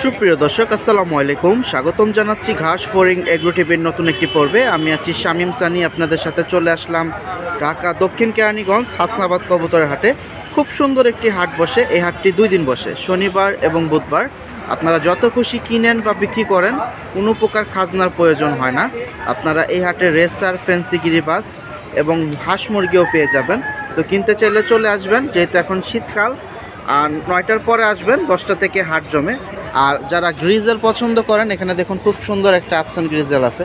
সুপ্রিয় দর্শক, আসসালামু আলাইকুম। স্বাগতম জানাচ্ছি ঘাস ফোরিং এগ্রো টিভির নতুন একটি পর্বে। আমি আছি শামিম সানি, আপনাদের সাথে চলে আসলাম ঢাকা দক্ষিণ কেরানীগঞ্জ হাসনাবাদ কবুতরের হাটে। খুব সুন্দর একটি হাট বসে, এই হাটটি দুই দিন বসে, শনিবার এবং বুধবার। আপনারা যত খুশি কিনেন বা বিক্রি করেন, কোনো প্রকার খাজনার প্রয়োজন হয় না। আপনারা এই হাটে রেসার ফেন্সি গিরিবাস এবং হাঁস মুরগিও পেয়ে যাবেন। তো কিনতে চাইলে চলে আসবেন, যেহেতু এখন শীতকাল আর নয়টার পরে আসবেন, দশটা থেকে হাট জমে। আর যারা গ্রিজেল পছন্দ করেন, এখানে দেখুন খুব সুন্দর একটা আপসান গ্রিজেল আছে।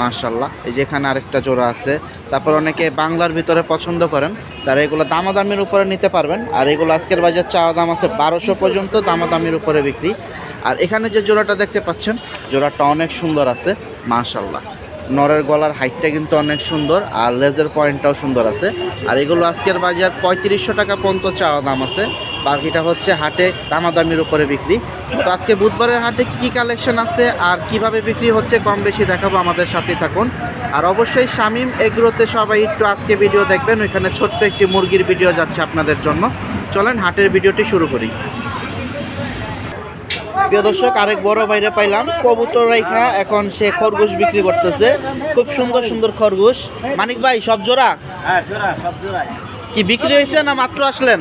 মার্শাল্লাহ এই যে এখানে আরেকটা জোড়া আছে। তারপর অনেকে বাংলার ভিতরে পছন্দ করেন, তারা এগুলো দামাদামির উপরে নিতে পারবেন। আর এগুলো আজকের বাজার চাওয়া দাম আছে বারোশো পর্যন্ত, দামাদামির উপরে বিক্রি। আর এখানে যে জোড়াটা দেখতে পাচ্ছেন, জোড়াটা অনেক সুন্দর আছে মার্শাল্লাহ নরের গলার হাইটটা কিন্তু অনেক সুন্দর, আর লেজের পয়েন্টটাও সুন্দর আছে। আর এগুলো আজকের বাজার পঁয়ত্রিশশো টাকা পর্যন্ত চাওয়া দাম আছে। বাকিটা হচ্ছে হাটে দামাদামির উপরে বিক্রি। তো আজকে বুধবারের হাটে কী কী কালেকশন আছে আর কীভাবে বিক্রি হচ্ছে কম বেশি দেখাবো আমাদের সাথেই থাকুন। আর অবশ্যই শামিম এগ্রোতে সবাই একটু আজকে ভিডিও দেখবেন ওইখানে ছোট্ট একটি মুরগির ভিডিও যাচ্ছে আপনাদের জন্য। চলেন হাটের ভিডিওটি শুরু করি। প্রিয় দর্শক আরেক বড় বাইরে পাইলাম কবুতর রাইখা এখন সে খরগোশ বিক্রি করতেছে। খুব সুন্দর সুন্দর খরগোশ। মানিক ভাই সব জোড়া? হ্যাঁ জোড়া সব জোড়াই। কি বিক্রি হয়েছে না মাত্র আসলেন?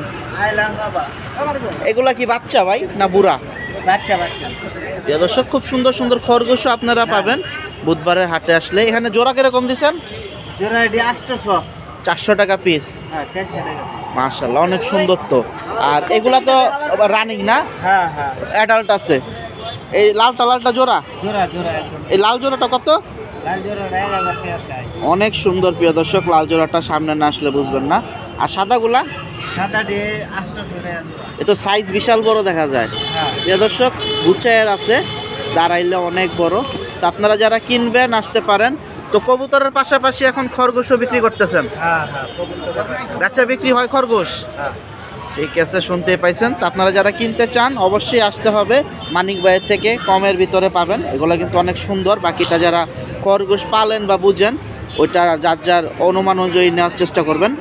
এগুলা কি বাচ্চা ভাই না বুড়া? বাচ্চা বাচ্চা। প্রিয় দর্শক খুব সুন্দর সুন্দর খরগোশও আপনারা পাবেন। বুধবারের হাটে আসলে। এখানে জোড়া কীরকম দিচ্ছেন? জোড়া এটি আটশোশো চারশো টাকা পিস হ্যাঁ চারশো টাকা মার্শাল্লাহ অনেক সুন্দর তো। আর এগুলা তো রানিং না? হ্যাঁ হ্যাঁ। অ্যাডাল্ট আছে। এই লালটা লালটা জোড়া? জোড়া জোড়া এই লাল জোড়াটা কত? অনেক সুন্দর প্রিয় দর্শক লাল জোড়াটা সামনে না আসলে বুঝবেন না। আর সাদাগুলা? এ তো সাইজ বিশাল বড় দেখা যায়। হ্যাঁ। প্রিয় দর্শক গুচায়ের আছে দাঁড়াইলে অনেক বড়। তো আপনারা যারা কিনবেন আসতে পারেন। তো কবুতরের পাশাপাশি এখন খরগোশও বিক্রি করতেছেন। বেচা বিক্রি হয় খরগোশ? হ্যাঁ। ঠিক আছে শুনতে পাইছেন। তো আপনারা যারা কিনতে চান অবশ্যই আসতে হবে। মানিক ভাইয়ের থেকে কমের ভিতরে পাবেন। এগুলো কিন্তু অনেক সুন্দর। বাকিটা যারা খরগোশ পালেন বা বুঝেন ওইটা যার যার অনুমান অনুযায়ী নেওয়ার চেষ্টা করবেন।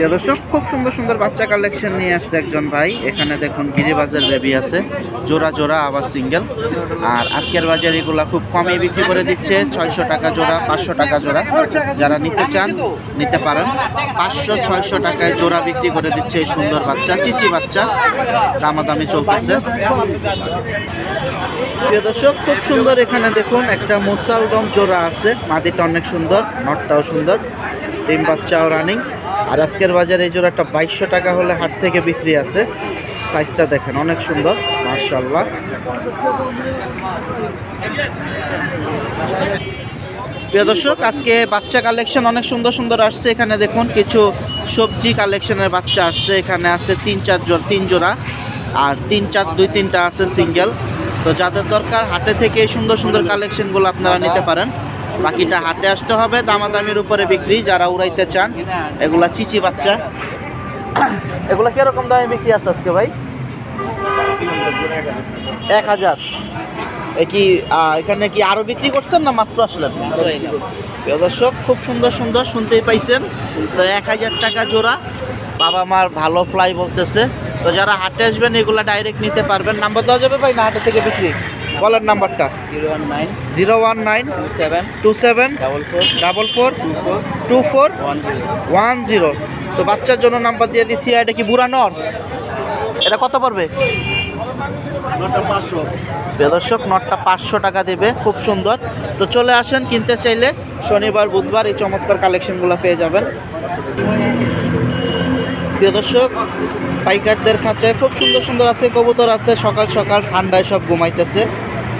প্রিয় দর্শক, খুব সুন্দর সুন্দর বাচ্চা কালেকশন নিয়ে আসছে একজন ভাই। এখানে দেখুন গিরিবাজার বেবি আছে। জোড়া জোড়া আবার সিঙ্গেল আর আজকের বাজার এগুলা খুব কমে বিক্রি করে দিচ্ছে। ছয়শো টাকা জোড়া, পাঁচশো টাকা জোড়া। যারা নিতে চান, নিতে পারেন। পাঁচশো, ছয়শো টাকায় জোড়া বিক্রি করে দিচ্ছে এই সুন্দর বাচ্চা, চিচি বাচ্চা। দামাদামি চলতেছে। প্রিয় দর্শক, খুব সুন্দর এখানে দেখুন একটা মুসালদম জোড়া আছে। মাদিটা অনেক সুন্দর, নটটাও সুন্দর। ডিম বাচ্চাও রানিং আর আজকের বাজারে এই জোড়াটা বাইশশো টাকা হলে হাট থেকে বিক্রি আছে। সাইজটা দেখেন, অনেক সুন্দর মার্শাল্লাহ প্রিয় দর্শক, আজকে বাচ্চা কালেকশন অনেক সুন্দর সুন্দর আসছে। এখানে দেখুন, কিছু সবজি কালেকশনের বাচ্চা আসছে। এখানে আছে তিন, চার জোড়া, তিন জোড়া, আর তিন, চার, দুই, তিনটা আছে সিঙ্গেল। তো যাদের দরকার, হাটে থেকে সুন্দর সুন্দর কালেকশনগুলো আপনারা নিতে পারেন। বাকিটা হাটে আসতে হবে দামা দামাদামির উপরে বিক্রি, যারা উড়াইতে চান, এগুলা চিচি বাচ্চা। এগুলা কীরকম দামে বিক্রি আছে আজকে ভাই? এক হাজার। কি এখানে কি আরও বিক্রি করছেন না মাত্র আসলেন? দর্শক, খুব সুন্দর সুন্দর, শুনতেই পাইছেন। তো এক হাজার টাকা জোড়া। বাবা মার ভালো ফ্লাই বলতেছে। তো যারা হাটে আসবেন, এগুলা ডাইরেক্ট নিতে পারবেন। নাম্বার দেওয়া যাবে ভাই না হাটে থেকে বিক্রি? বলেন নাম্বারটা? Zero one nine zero one nine seven two seven double four double four two four two four one zero. One zero. তো বাচ্চার জন্য নাম্বার দিয়ে দিচ্ছি এটা কি বুড়া নর? এটা কত পড়বে? দর্শক নটটা পাঁচশো টাকা দেবে খুব সুন্দর। তো চলে আসেন কিনতে চাইলে শনিবার বুধবার এই চমৎকার কালেকশনগুলো পেয়ে যাবেন। প্রিয় দর্শক পাইকারদের খাঁচায় খুব সুন্দর সুন্দর আছে কবুতর আছে সকাল সকাল ঠান্ডায় সব ঘুমাইতেছে।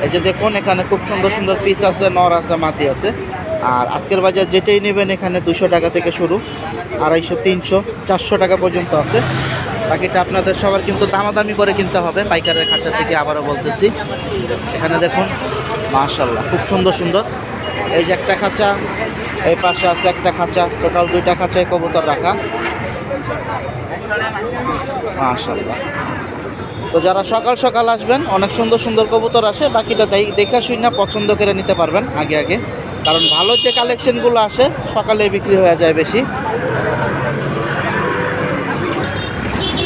এই যে দেখুন, এখানে খুব সুন্দর সুন্দর পিস আছে, নর আছে, মাটি আছে। আর আজকের বাজার যেটাই নেবেন এখানে দুশো টাকা থেকে শুরু, আড়াইশো, তিনশো, চারশো টাকা পর্যন্ত আছে। বাকিটা আপনাদের সবার কিন্তু দামাদামি করে কিনতে হবে, পাইকারের খাঁচা থেকে আবারও বলতেছি। এখানে দেখুন মাশাল্লাহ খুব সুন্দর সুন্দর। এই যে একটা খাঁচা, এই পাশে আছে একটা খাঁচা, টোটাল দুইটা খাঁচায় কবুতর রাখা। মাশাল্লাহ তো যারা সকাল সকাল আসবেন, অনেক সুন্দর সুন্দর কবুতর আসে, বাকিটা দেখ- দেখা শুনে পছন্দ করে নিতে পারবেন আগে আগে। কারণ ভালো যে কালেকশনগুলো আসে, সকালে বিক্রি হয়ে যায় বেশি।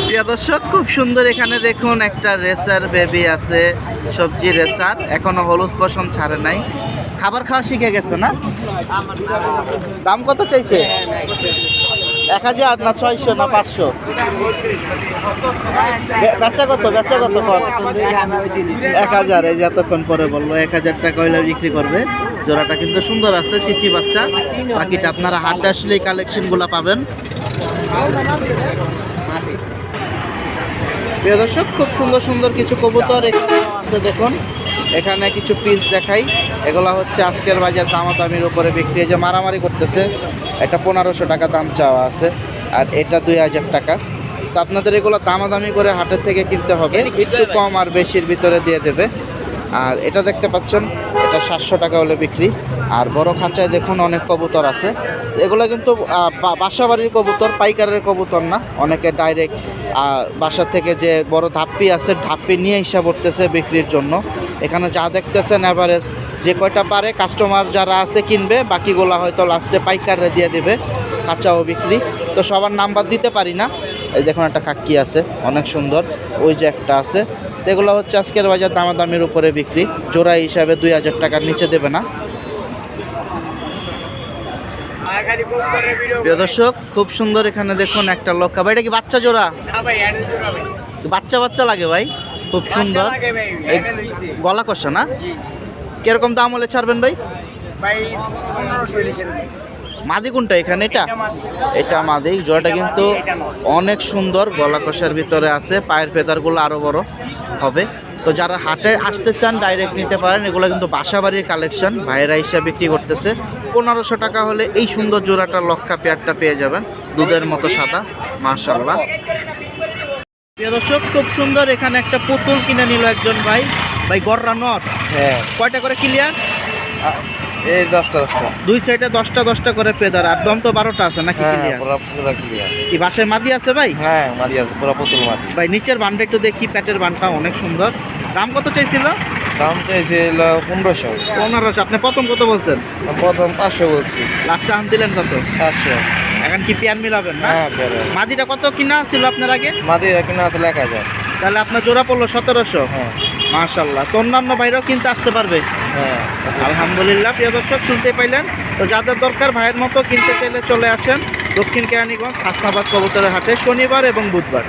প্রিয় দর্শক, খুব সুন্দর এখানে দেখুন একটা রেসার বেবি আছে, সবজি রেসার। এখনও হলুদ পশম ছাড়ে নাই। খাবার খাওয়া শিখে গেছে না? দাম কত চাইছে? এক হাজার না ছয়শো না পাঁচশো? বেচা কত? বেচা কত এক হাজার, এই যে এতক্ষণ পরে বলল, এক হাজার টাকা হইলে বিক্রি করবে। জোড়াটা কিন্তু সুন্দর আছে, চিচি বাচ্চা। বাকিটা আপনারা হাটে আসলে এই কালেকশনগুলো পাবেন। প্রিয় দর্শক, খুব সুন্দর সুন্দর কিছু কবুতর এখানে আছে, দেখুন। এখানে কিছু পিস দেখাই। এগুলা হচ্ছে আজকের বাজার দাম দামাদামির উপরে বিক্রি। যে মারামারি করতেছে এটা পনেরোশো টাকা দাম চাওয়া আছে আর এটা দুই হাজার টাকা। তো আপনাদের এগুলো দামাদামি করে হাটের থেকে কিনতে হবে। একটু কম আর বেশির ভিতরে দিয়ে দেবে। আর এটা দেখতে পাচ্ছেন এটা সাতশো টাকা হলে বিক্রি। আর বড় খাঁচায় দেখুন অনেক কবুতর আছে। এগুলো কিন্তু আহ, বা- বাসা বাড়ির কবুতর পাইকারের কবুতর না। অনেকে ডাইরেক্ট বাসা থেকে যে বড় ধাপ্পি আছে ধাপ্পি নিয়ে হিসাব করতেছে বিক্রির জন্য। এখানে যা দেখতেছেন অ্যাভারেজ যে কয়টা পারে কাস্টমার যারা আছে কিনবে বাকিগুলা হয়তো লাস্টে পাইকারে দিয়ে দেবে কাঁচাও বিক্রি। তো সবার নাম্বার দিতে পারি না। এই দেখুন একটা খাক্কি আছে অনেক সুন্দর। ওই যে একটা আছে এগুলো হচ্ছে আজকের বাজার দামাদামির উপরে বিক্রি। জোড়া হিসাবে দুই হাজার টাকার নিচে দেবে না। প্রিয় দর্শক খুব সুন্দর এখানে দেখুন একটা লক্কা। ভাই এটা কি বাচ্চা জোড়া? বাচ্চা বাচ্চা লাগে ভাই খুব সুন্দর। গলা কষা না? কীরকম দাম হলে ছাড়বেন ভাই? মাদি কোনটা এখানে এটা? এটা মাদি জোড়াটা কিন্তু অনেক সুন্দর গলা কষার ভিতরে আছে পায়ের ফেদারগুলো আরও বড় হবে। তো যারা হাটে আসতে চান ডাইরেক্ট নিতে পারেন এগুলো কিন্তু বাসা বাড়ির কালেকশন ভাইয়েরা হিসাবে বিক্রি করতেছে। পনেরোশো টাকা হলে এই সুন্দর জোড়াটা লক্ষা পেয়ারটা পেয়ে যাবেন দুধের মতো সাদা মার্শাল্লাহ প্রিয় দর্শক খুব সুন্দর এখানে একটা পুতুল কিনে নিল একজন ভাই ভাই গররা নট হ্যাঁ। কয়টা করে ক্লিয়ার এই দশটা দশটা। দুই সাইডে দশটা দশটা করে ফেদার। আর দম তো বারোটা আছে নাকি হ্যাঁ পুরো পুরো ক্লিয়ার কি বাসায় মাদি আছে ভাই? হ্যাঁ মারি আছে পুরো পুতুল মারি ভাই নিচের বানটা একটু দেখি প্যাটের বানটা অনেক সুন্দর। দাম কত চাইছিল? দাম চাইছে হলো পনেরোশো। পনেরোশো। আপনি প্রথম কত বলছেন? প্রথম পাঁচশো বলছি। লাস্টে আন দিলেন কত? পাঁচশো। এখন কি পেয়ার মিলাবেন না? হ্যাঁ মাদিটা কত কিনা ছিল আপনার আগে? মাদি কিনা আছে এক হাজার। তাহলে আপনার জোড়া পড়ল সতেরোশো। হ্যাঁ। মাশাল্লাহ তো অন্যান্য বাইরেও কিনতে আসতে পারবে। হ্যাঁ আলহামদুলিল্লাহ, প্রিয় দর্শক শুনতে পাইলেন। তো যাদের দরকার, ভাইয়ের মতো কিনতে চাইলে চলে আসেন দক্ষিণ কেরানীগঞ্জ, হাসনাবাদ কবুতরের হাটে শনিবার এবং বুধবার।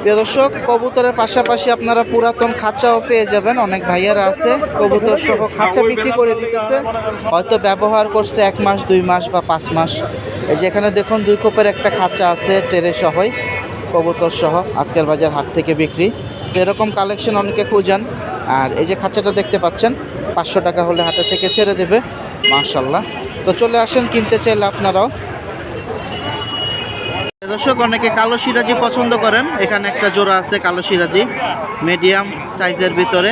প্রিয় দর্শক, কবুতরের পাশাপাশি আপনারা পুরাতন খাঁচাও পেয়ে যাবেন। অনেক ভাইয়ারা আছে কবুতর সহ খাঁচা বিক্রি করে দিতেছে। হয়তো ব্যবহার করছে এক মাস, দুই মাস বা পাঁচ মাস। এই যে এখানে দেখুন, দুই কোপের একটা খাঁচা আছে, টেরে সহই কবুতর সহ আজকের বাজার হাট থেকে বিক্রি। তো এরকম কালেকশন অনেকে খুঁজান। আর এই যে খাঁচাটা দেখতে পাচ্ছেন, পাঁচশো টাকা হলে হাটের থেকে ছেড়ে দেবে মার্শাল্লাহ তো চলে আসেন, কিনতে চাইলে আপনারাও। দর্শক, অনেকে কালো সিরাজি পছন্দ করেন। এখানে একটা জোড়া আছে কালো সিরাজি মিডিয়াম সাইজের ভিতরে,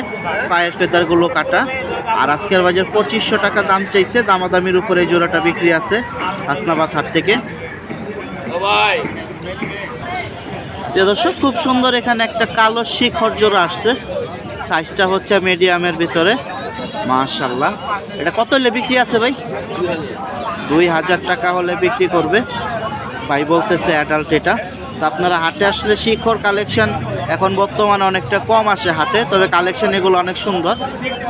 পায়ের ফেদারগুলো কাটা। আর আজকের বাজার পঁচিশশো টাকা দাম চাইছে, দামাদামির উপরে জোড়াটা বিক্রি আছে হাসনাবাদ হাট থেকে। দর্শক, খুব সুন্দর এখানে একটা কালো শিখর জোড়া আসছে। সাইজটা হচ্ছে মিডিয়ামের ভিতরে। মাশাল্লাহ এটা কত হলে বিক্রি আছে ভাই? দুই হাজার টাকা হলে বিক্রি করবে। ভাই বলতেছে অ্যাডাল্ট এটা। তো আপনারা হাটে আসলে শিখর কালেকশন এখন বর্তমানে অনেকটা কম আসে হাটে, তবে কালেকশন এগুলো অনেক সুন্দর।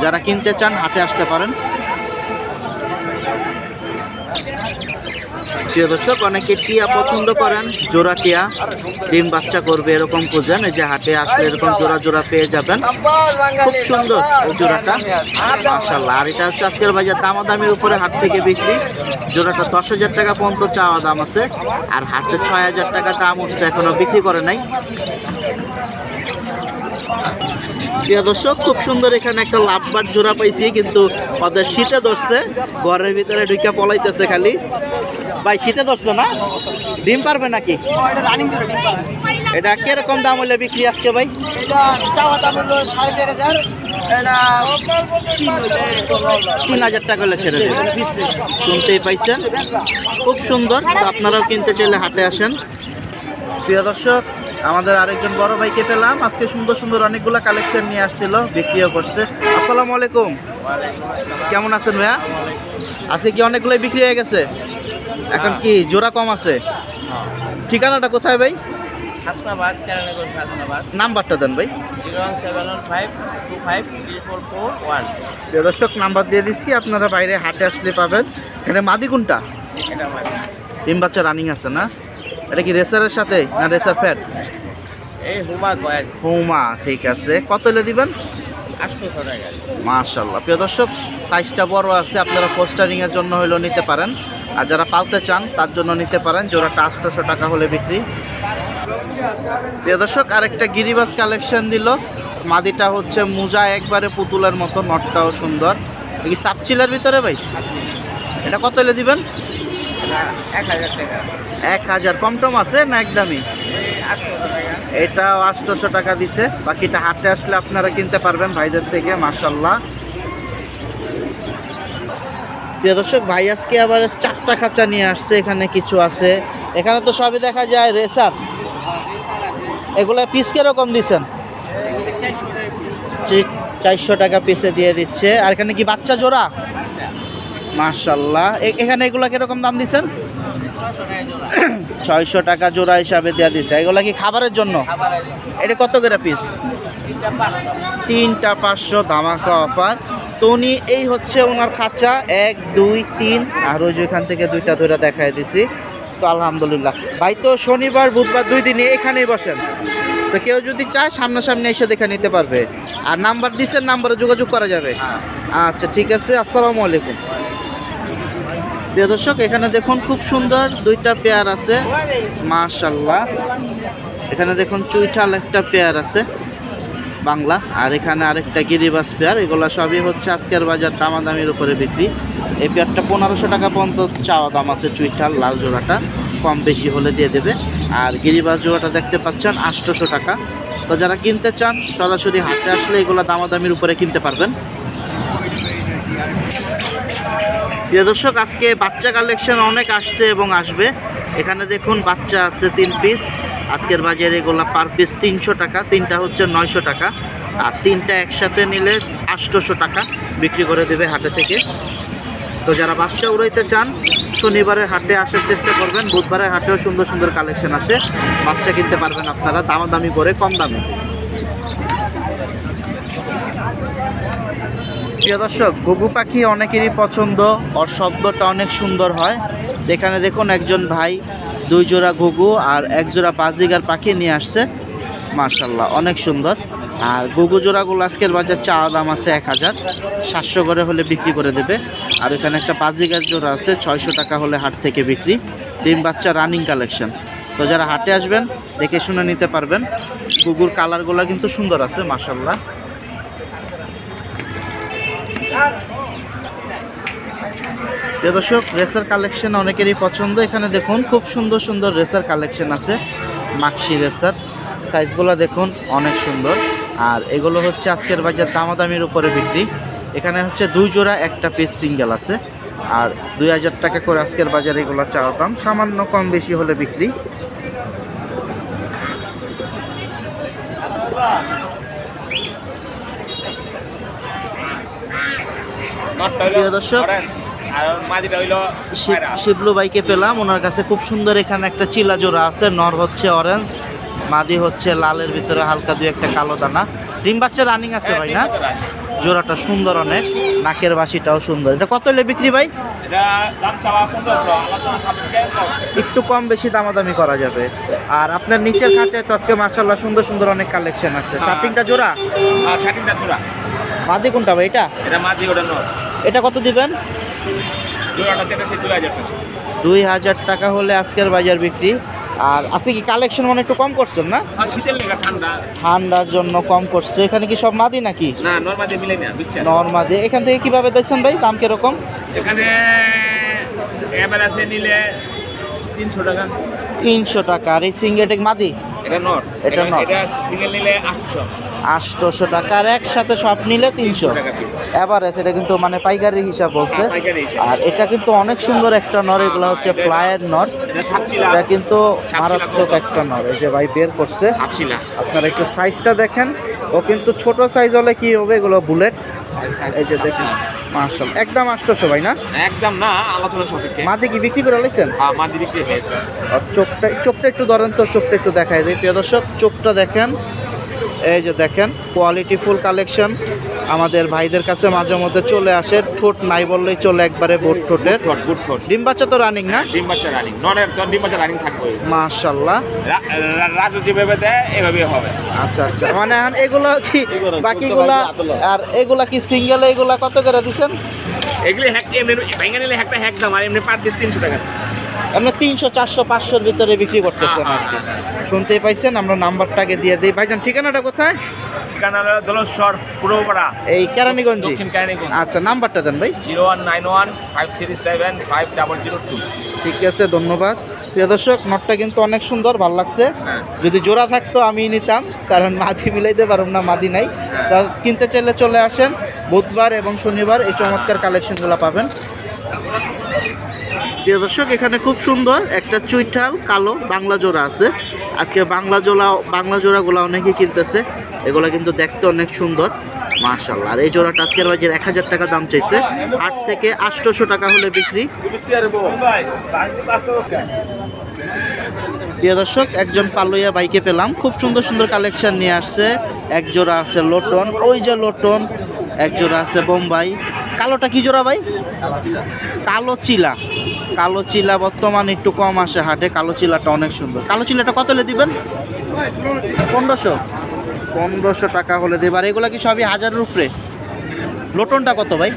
যারা কিনতে চান, হাটে আসতে পারেন। প্রিয় দর্শক, অনেকে টিয়া পছন্দ করেন, জোড়া টিয়া, ডিম বাচ্চা করবে এরকম খুঁজেন, এই যে হাটে আসলে এরকম জোড়া জোড়া পেয়ে যাবেন। খুব সুন্দর এই জোড়াটা মাশাল্লাহ আর এটা হচ্ছে আজকের বাজার দামাদামির উপরে হাট থেকে বিক্রি। জোড়াটা দশ হাজার টাকা পর্যন্ত চাওয়া দাম আছে, আর হাটে ছয় হাজার টাকা দাম উঠছে, এখনও বিক্রি করে নাই। প্রিয় দর্শক খুব সুন্দর এখানে একটা লাভবার জোড়া পাইছি কিন্তু ওদের শীতে ধরছে ঘরের ভিতরে ঢুকে পলাইতেছে খালি। ভাই শীতে ধরছে না? ডিম পারবে নাকি? এটা কীরকম দাম হলে বিক্রি আজকে ভাই? তিন হাজার টাকা হলে ছেড়ে দেবে। শুনতেই পাইছেন? খুব সুন্দর। তো আপনারাও কিনতে চাইলে হাটে আসেন। প্রিয় দর্শক আমাদের আরেকজন বড় ভাইকে পেলাম। আজকে সুন্দর সুন্দর অনেকগুলো কালেকশন নিয়ে আসছিল বিক্রিও করছে। আসসালামু আলাইকুম। কেমন আছেন ভাইয়া? আজকে কি অনেকগুলো বিক্রি হয়ে গেছে? এখন কি জোড়া কম আছে? ঠিকানাটা কোথায় ভাই? নাম্বারটা দেন ভাই। দর্শক নাম্বার দিয়ে দিচ্ছি আপনারা বাইরে হাটে আসলে পাবেন। এখানে মাদি কোনটা? এটা আমার ডিম বাচ্চা রানিং আছে না? এটা কি রেসারের সাথে না রেসার ফ্যাট এই হুমা কয়েক হোমা ঠিক আছে। কত এলে দিবেন? মাশাল্লাহ প্রিয় দর্শক সাইজটা বড় আছে আপনারা পোস্টারিংয়ের জন্য হলেও নিতে পারেন। আর যারা পালতে চান তার জন্য নিতে পারেন। জোড়াটা আটশোশো টাকা হলে বিক্রি। প্রিয় দর্শক আরেকটা গিরিবাস কালেকশন দিল। মাদিটা হচ্ছে মুজা একবারে পুতুলের মতো নটটাও সুন্দর। কি সাপচিলার ভিতরে ভাই? এটা কত এলে দিবেন? এক হাজার কম টম আছে না একদমই এটাও আটশোশো টাকা দিছে। বাকিটা হাটে আসলে আপনারা কিনতে পারবেন ভাইদের থেকে মার্শাল্লাহ প্রিয় দর্শক, ভাই আজকে আবার চারটা খাঁচা নিয়ে আসছে, এখানে কিছু আছে। এখানে তো সবই দেখা যায়, রেসার। এগুলা পিস কীরকম দিচ্ছেন চারশো টাকা পিসে দিয়ে দিচ্ছে। আর এখানে কি বাচ্চা জোড়া? মার্শাল্লাহ এখানে এগুলা কীরকম দাম দিচ্ছেন? ছয়শো টাকা জোড়া হিসাবে দেওয়া দিচ্ছে। এগুলা কি খাবারের জন্য? এটা কত করে পিস তিনটা পাঁচশো ধামাকা অফার তো উনি এই হচ্ছে ওনার খাঁচা। এক, দুই, তিন, আর ওই যে ওইখান থেকে দুইটা ধরে দেখায় দিছি। তো আলহামদুলিল্লাহ। ভাই তো শনিবার, বুধবার দুই দিনে এখানেই বসেন। তো কেউ যদি চায় সামনাসামনি এসে দেখে নিতে পারবে। আর নাম্বার দিচ্ছেন নাম্বারে যোগাযোগ করা যাবে। আচ্ছা ঠিক আছে। আসসালামু আলাইকুম। প্রিয় দর্শক, এখানে দেখুন খুব সুন্দর দুইটা পেয়ার আছে। মাশাল্লাহ এখানে দেখুন চুইঠাল একটা পেয়ার আছে বাংলা। আর এখানে আরেকটা গিরিবাস পেয়ার। এগুলো সবই হচ্ছে আজকের বাজার দামাদামির উপরে বিক্রি। এই পেয়ারটা পনেরোশো টাকা পর্যন্ত চাওয়া দাম আছে চুইঠাল, লাল জোড়াটা। কম বেশি হলে দিয়ে দেবে। আর গিরিবাস জোড়াটা দেখতে পাচ্ছেন আটশোশো টাকা। তো যারা কিনতে চান, সরাসরি হাটে আসলে এগুলো দামাদামির উপরে কিনতে পারবেন। প্রিয় দর্শক, আজকে বাচ্চা কালেকশন অনেক আসছে এবং আসবে। এখানে দেখুন, বাচ্চা আছে তিন পিস আজকের বাজারে এগুলো পার পিস তিনশো টাকা, তিনটা হচ্ছে নয়শো টাকা। আর তিনটা একসাথে নিলে আটশোশো টাকা বিক্রি করে দেবে হাটে থেকে। তো যারা বাচ্চা উড়াইতে চান, শনিবারের হাটে আসার চেষ্টা করবেন। বুধবারের হাটেও সুন্দর সুন্দর কালেকশন আসে। বাচ্চা কিনতে পারবেন আপনারা, দামাদামি করে, কম দামে। প্রিয় দর্শক, ঘুঘু পাখি অনেকেরই পছন্দ। ওর শব্দটা অনেক সুন্দর হয়। এখানে দেখুন একজন ভাই, দুই জোড়া ঘুঘু আর এক জোড়া বাজিগার পাখি নিয়ে আসছে। মার্শাল্লাহ অনেক সুন্দর। আর ঘুঘু জোড়াগুলো আজকের বাজার চাওয়া দাম আছে এক হাজার। সাতশো করে হলে বিক্রি করে দেবে। আর এখানে একটা বাজিগার জোড়া আছে, ছয়শো টাকা হলে হাট থেকে বিক্রি। ডিম বাচ্চা রানিং কালেকশন তো যারা হাটে আসবেন, দেখে শুনে নিতে পারবেন। ঘুঘুর কালারগুলো কিন্তু সুন্দর আছে মার্শাল্লাহ প্রিয় দর্শক, রেসার কালেকশন অনেকেরই পছন্দ। এখানে দেখুন, খুব সুন্দর সুন্দর রেসার কালেকশন আছে। মাক্সি রেসার। সাইজগুলো দেখুন, অনেক সুন্দর। আর এগুলো হচ্ছে আজকের বাজার দামাদামির উপরে বিক্রি। এখানে হচ্ছে দুই জোড়া, একটা পিস সিঙ্গেল আছে। আর দুই হাজার টাকা করে আজকের বাজারে এগুলো চাওয়া দাম। সামান্য কম বেশি হলে বিক্রি। প্রিয় দর্শক শিবলু ভাইকে পেলাম। ওনার কাছে খুব সুন্দর এখানে একটা চিলা জোড়া আছে। নর হচ্ছে অরেঞ্জ মাদি হচ্ছে লালের ভিতরে হালকা দুই একটা কালো দানা। ডিম বাচ্চা রানিং আছে ভাই না? জোড়াটা সুন্দর অনেক। নাকের বাসিটাও সুন্দর। এটা কত হলে বিক্রি ভাই? একটু কম বেশি দামাদামি করা যাবে। আর আপনার নিচের খাঁচায় তো আজকে মার্শাল্লাহ সুন্দর সুন্দর অনেক কালেকশন আছে। শার্টিংটা জোড়া? আর ষাটিটা চূড়া মাদি কোনটা ভাই এটা? এটা মাদি ওটা নয় এটা কত দিবেন? দুই হাজার টাকা। হলে আজকের বাজার বিক্রি। আর আজকে কি কালেকশন মানে একটু কম করছেন না? ঠান্ডা। ঠান্ডার জন্য কম করছে। এখানে কি সব মাদি নাকি? নর্মাদি এখান থেকে কীভাবে দিচ্ছেন ভাই? দাম কীরকম? এখানে নিলে তিনশো টাকা। তিনশো টাকা। আর এই সিঙ্গেটেক মাদি? এটা নট এটা নট। এটা সিঙ্গেল নিলে আটশো। আটশোশো টাকা আর একসাথে সব নিলে তিনশো। এভারেজ এটা কিন্তু মানে পাইকারি হিসাব বলছে। হ্যাঁ। আর এটা কিন্তু অনেক সুন্দর একটা নর এগুলো হচ্ছে ফ্লায়ার নর। এটা কিন্তু মারাত্মক একটা নর। এই যে ভাই বের করছে। আপনারা একটু সাইজটা দেখেন। ও কিন্তু ছোট সাইজ হলে কি হবে? এগুলো বুলেট। এই যে দেখুন মার্শাল একদম আটশোশো ভাই না? একদম না আলোচনা সাপেক্ষে। মাদি কি বিক্রি করে লাইছেন হ্যাঁ মাদি বিক্রি হয়েছে। চোখটা চোখটা একটু ধরেন তো চোখটা একটু দেখাই দিই। প্রিয় দর্শক চোখটা দেখেন। এই যে দেখেন কোয়ালিটি ফুল কালেকশন আমাদের ভাইদের কাছে মাঝে মধ্যে চলে আসে ঠোঁট নাই বললেই চলে একবারে বোট ঠোঁটের। ডিম বাচ্চা তো রানিং না? ডিম বাচ্চা রানিং ননের তো ডিম বাচ্চা রানিং থাকবে। রা- রাজু যেভাবে দেয় এভাবে হবে। আচ্ছা আচ্ছা। মানে এখন এগুলো কি বাকিগুলা আর এগুলা কি সিঙ্গেল এগুলা কত করে দিছেন? এগুলি হ্যাক এমনি ভেঙে নিলে একটা হ্যাক দাম আর এমনি পার পিস তিনশো টাকা। আমরা তিনশো চারশো পাঁচশোর ভিতরে বিক্রি করতেছেন আর কি। শুনতেই পাইছেন আমরা নাম্বারটাকে দিয়ে দিই। ভাইজান ঠিকানাটা কোথায়? ঠিকানা হলো দোলশ্বর পূর্বপাড়া। এই কেরানীগঞ্জি? দক্ষিণ কাহিনীগঞ্জ আচ্ছা নাম্বারটা দেন ভাই। Zero one nine one five three seven five double zero two. ঠিক আছে ধন্যবাদ। প্রিয় দর্শক নটটা কিন্তু অনেক সুন্দর ভালো লাগছে। হ্যাঁ। যদি জোড়া থাকতো আমি নিতাম কারণ মাদি মিলাইতে পারব না মাদি নাই। তা কিনতে চাইলে চলে আসেন বুধবার এবং শনিবার এই চমৎকার কালেকশনগুলো পাবেন। প্রিয় দর্শক, এখানে খুব সুন্দর একটা চুইঠাল কালো বাংলা জোড়া আছে। আজকে বাংলা জোড়া, বাংলা জোড়াগুলো অনেকেই কিনতেছে। এগুলো কিন্তু দেখতে অনেক সুন্দর মার্শাল্লাহ আর এই জোড়াটা আজকের বাজার এক হাজার টাকা দাম চাইছে। আট থেকে আটশোশো টাকা হলে বিক্রি। প্রিয় দর্শক, একজন পালুইয়া বাইকে পেলাম। খুব সুন্দর সুন্দর কালেকশন নিয়ে আসছে। এক জোড়া আছে লোটন। ওই যে লোটন, এক জোড়া আছে বোম্বাই। কালোটা কি জোড়া ভাই? কালো চিলা। কালো চিলা বর্তমান একটু কম আসে হাটে। কালো চিলাটা অনেক সুন্দর। কালো চিলাটা কত হলে দিবেন? পনেরোশো। পনেরোশো টাকা হলে দেবে। আর এগুলো কি সবই হাজারের উপরে? লোটনটা কত ভাই?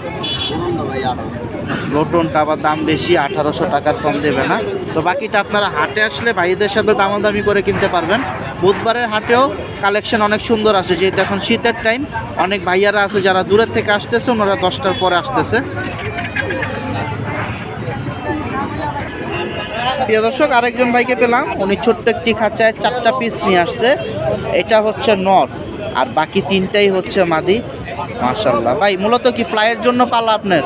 লোটনটা আবার দাম বেশি, আঠারোশো টাকার কম দেবে না। তো বাকিটা আপনারা হাটে আসলে ভাইদের সাথে দামাদামি করে কিনতে পারবেন। বুধবারের হাটেও কালেকশন অনেক সুন্দর আছে। যেহেতু এখন শীতের টাইম অনেক ভাইয়ারা আছে যারা দূরের থেকে আসতেছে, ওনারা দশটার পরে আসতেছে। প্রিয় দর্শক আরেকজন ভাইকে পেলাম। উনি ছোট্ট একটি খাঁচায় চারটা পিস নিয়ে আসছে। এটা হচ্ছে নট আর বাকি তিনটাই হচ্ছে মাদি। মাশাল্লাহ ভাই মূলত কি ফ্লাইয়ের জন্য পালা আপনার?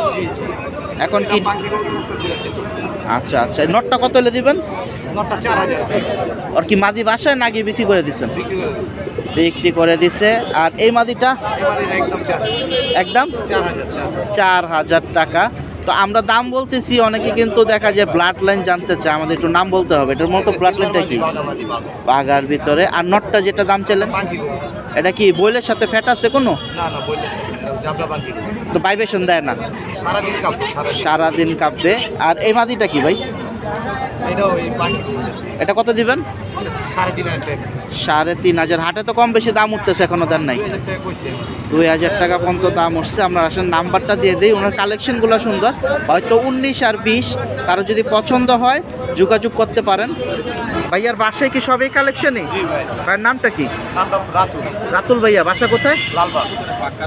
এখন কি আচ্ছা আচ্ছা। নটটা কত হলে দিবেন? আর কি মাদি বাসায় নাকি বিক্রি করে দিচ্ছেন বিক্রি করে দিছে। আর এই মাদিটা? একদম চার হাজার টাকা। তো আমরা দাম বলতেছি, অনেকে কিন্তু দেখা যায় ব্লাড লাইন জানতে চায়। আমাদের একটু নাম বলতে হবে, এটার মতো ব্লাড লাইনটা কি? বাগার ভিতরে। আর নটটা যেটা দাম চাইলেন? এটা কি বইলের সাথে ফ্যাট আছে কোনো? তো ভাইবেশন দেয় না। সারাদিন কাঁপবে। আর এই মাদিটা কি ভাই? এটা কত দিবেন? সাড়ে তিন হাজার হাটে তো কম বেশি দাম উঠতেছে এখনও দেন নাই। দুই হাজার টাকা পর্যন্ত দাম উঠছে। আমরা আসলে নাম্বারটা দিয়ে দিই। ওনার কালেকশনগুলো সুন্দর। হয়তো উনিশ আর বিশ। কারও যদি পছন্দ হয় যোগাযোগ করতে পারেন। ভাইয়ার বাসায় কি সবই কালেকশনই ভাইয়ের নামটা কি? রাতুল। ভাইয়া বাসা কোথায়?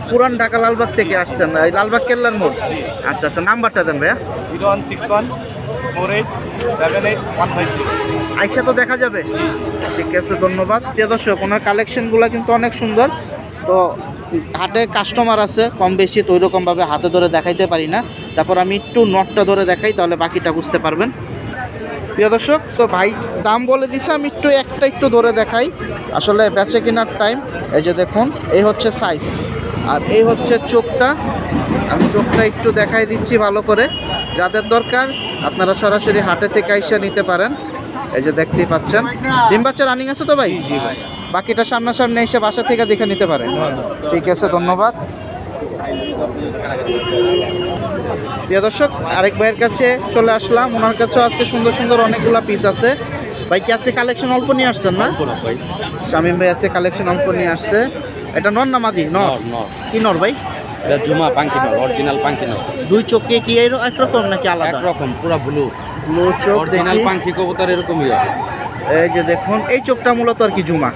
পুরান ঢাকা লালবাগ থেকে আসছেন। এই লালবাগ কেল্লার মোড়? আচ্ছা আচ্ছা। নাম্বারটা দেন ভাইয়া। Zero one six one four eight seven eight one five আইসা তো দেখা যাবে। ঠিক আছে ধন্যবাদ। প্রিয় দর্শক ওনার কালেকশনগুলো কিন্তু অনেক সুন্দর। তো হাটে কাস্টমার আছে কম বেশি তো ওইরকমভাবে হাতে ধরে দেখাইতে পারি না। তারপর আমি একটু নটটা ধরে দেখাই তাহলে বাকিটা বুঝতে পারবেন। প্রিয় দর্শক তো ভাই দাম বলে দিছে আমি একটু একটা একটু ধরে দেখাই। আসলে বেচে কেনার টাইম এই যে দেখুন এই হচ্ছে সাইজ আর এই হচ্ছে চোখটা। আমি চোখটা একটু দেখাই দিচ্ছি ভালো করে। যাদের দরকার আপনারা সরাসরি হাটে থেকে আইসা নিতে পারেন। এই যে দেখতেই পাচ্ছেন। ডিম বাচ্চা রানিং আছে তো ভাই? জি ভাই। বাকিটা সামনাসামনি এসে বাসা থেকে দেখে নিতে পারেন। ঠিক আছে ধন্যবাদ। প্রিয় দর্শক আরেক ভাইয়ের কাছে চলে আসলাম। ওনার কাছেও আজকে সুন্দর সুন্দর অনেকগুলা পিস আছে। ভাই কি আজকে কালেকশন অল্প নিয়ে আসছেন না? শামিম ভাই আজকে কালেকশন অল্প নিয়ে আসছে। এটা নর না মাদি? নর। কি নর ভাই? এটা জুমা পাঙ্কি নল অরিজিনাল পাঙ্কি নল দুই চোখে কি একরকম নাকি আলাদা? একরকম পুরো ব্লু ব্লু চোখ অরিজিনাল পাঙ্কি কবুতর এরকমই এই যে দেখুন এই চোখটা মূলত আর কি জুমা।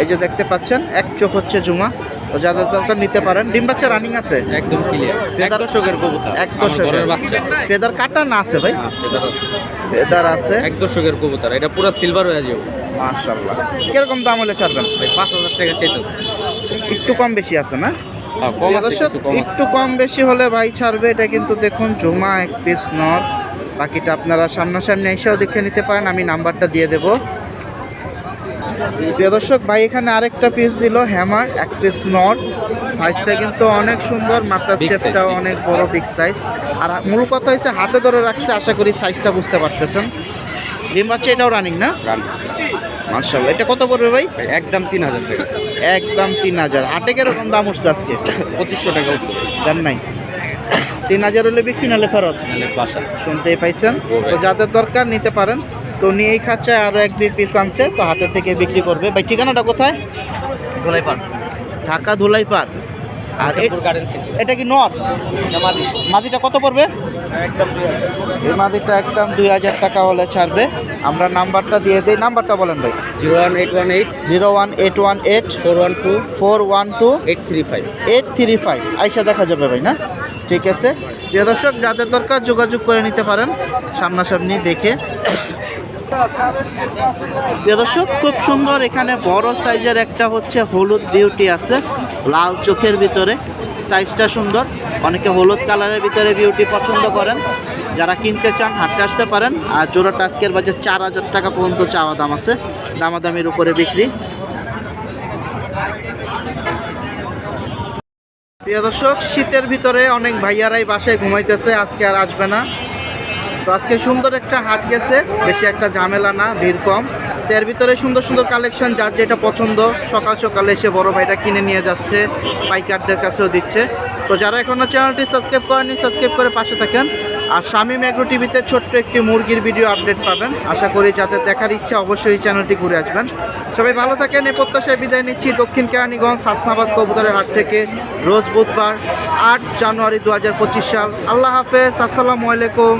এই যে দেখতে পাচ্ছেন এক চোখ হচ্ছে জুমা। তো যাদের দরকার নিতে পারেন। ডিম বাচ্চা রানিং আছে? একদম ক্লিয়ার এক দশকের কবুতর। এক দশকের। বাচ্চা। ফেদার কাটা না আছে ভাই? ফেদার আছে। এক দশকের কবুতর। এটা পুরো সিলভার হয়ে যাবে। মাশাল্লাহ কীরকম দাম হলে ছাড়বেন? ভাই পাঁচ হাজার টাকা চাইতে একটু কম বেশি আছে না? দর্শক। একটু কম বেশি হলে ভাই ছাড়বে এটা কিন্তু দেখুন জমা এক পিস নর বাকিটা আপনারা সামনাসামনি এসেও দেখে নিতে পারেন আমি নাম্বারটা দিয়ে দেব। প্রিয় দর্শক ভাই এখানে আরেকটা পিস দিল হ্যামার এক পিস নট সাইজটা কিন্তু অনেক সুন্দর মাথার size, শেপটাও অনেক বড় বিগ সাইজ আর মূল কথা হচ্ছে হাতে ধরে রাখছে আশা করি সাইজটা বুঝতে পারতেছেন। ডিম বাচ্চা এটাও রানিং না? মার্শাল্লাহ এটা কত পড়বে ভাই? একদম তিন হাজার টাকা। একদম তিন হাজার। হাটে কীরকম দাম উঠছে আজকে? পঁচিশশো টাকা উঠছে। জান নাই। তিন হাজার হলে বিক্রি নালে ফেরত? বাসা। শুনতেই পাইছেন? তো যাদের দরকার নিতে পারেন। তো নিয়েই খাচ্ছে আরও এক দুই পিস আনছে। তো হাটের থেকে বিক্রি করবে। ভাই ঠিকানাটা কোথায়? ধুলাই পান ঢাকা ধুলাইপাড়। আর এটা কি নর? মাদিটা কত পড়বে? একদম এই মাদিটা একদম দুই হাজার টাকা হলে ছাড়বে। আমরা নাম্বারটা দিয়ে দিই। নাম্বারটা বলেন ভাই। Zero one eight one eight. Zero one eight one eight. Four one two. Four one two. Eight three five eight three five. আইসা দেখা যাবে ভাই না? ঠিক আছে? প্রিয় দর্শক যাদের দরকার যোগাযোগ করে নিতে পারেন সামনাসামনি দেখে। প্রিয় দর্শক খুব সুন্দর এখানে বড় সাইজের একটা হচ্ছে হলুদ বিউটি আছে। লাল চোখের ভিতরে সাইজটা সুন্দর। অনেকে হলুদ কালারের ভিতরে বিউটি পছন্দ করেন। যারা কিনতে চান, হাঁটতে আসতে পারেন। আর জোড়াটা আজকের বাজার চার হাজার টাকা পর্যন্ত চাওয়া দাম আছে। দামাদামির উপরে বিক্রি। প্রিয় দর্শক, শীতের ভিতরে অনেক ভাইয়ারাই বাসায় ঘুমাইতেছে, আজকে আর আসবে না। তো আজকে সুন্দর একটা হাট গেছে, বেশি একটা ঝামেলা না, ভিড় কম। এর ভিতরে সুন্দর সুন্দর কালেকশন যার যেটা পছন্দ, সকাল সকালে এসে বড় ভাইটা কিনে নিয়ে যাচ্ছে, পাইকারদের কাছেও দিচ্ছে। তো যারা এখনও চ্যানেলটি সাবস্ক্রাইব করেনি সাবস্ক্রাইব করে পাশে থাকেন। আর স্বামী ম্যাগ্রো টিভিতে ছোট্ট একটি মুরগির ভিডিও আপডেট পাবেন। আশা করি যাদের দেখার ইচ্ছা অবশ্যই চ্যানেলটি ঘুরে আসবেন। সবাই ভালো থাকেন, এই প্রত্যাশায় বিদায় নিচ্ছি। দক্ষিণ কেরানীগঞ্জ, হাসনাবাদ কবুতরের হাট থেকে রোজ বুধবার, আট জানুয়ারি দু হাজার পঁচিশ সাল। আল্লাহ হাফেজ, আসসালামু আলাইকুম।